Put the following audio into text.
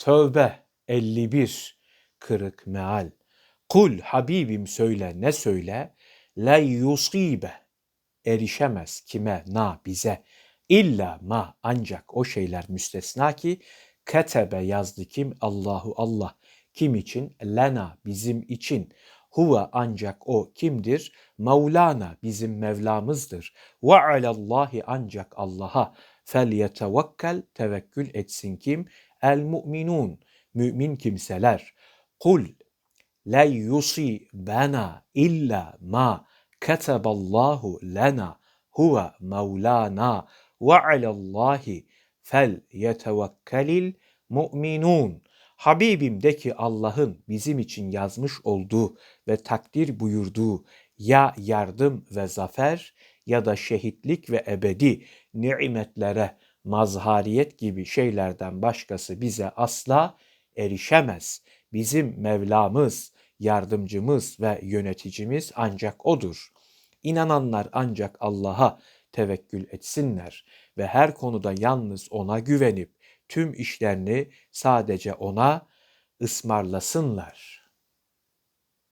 Tövbe 51 Kırık meal. Kul Habibim söyle ne söyle? La yusibe erişemez kime na bize. İlla ma ancak o şeyler müstesna ki ketebe yazdı kim? Allahu Allah. Kim için? Lena bizim için. Huve ancak o kimdir? Mevlana bizim Mevlamızdır. Ve alallahi ancak Allah'a. Fel yetevekkel tevekkül etsin kim el mu'minun mümin kimseler kul la yusibana illa ma kataballahu lena huve mevlana ve alallahi fel yetevekkelil mu'minun. Habibim de ki Allah'ın bizim için yazmış olduğu ve takdir buyurduğu ya yardım ve zafer ya da şehitlik ve ebedi nimetlere mazhariyet gibi şeylerden başkası bize asla erişemez. Bizim Mevlamız, yardımcımız ve yöneticimiz ancak O'dur. İnananlar ancak Allah'a tevekkül etsinler ve her konuda yalnız O'na güvenip tüm işlerini sadece O'na ısmarlasınlar.''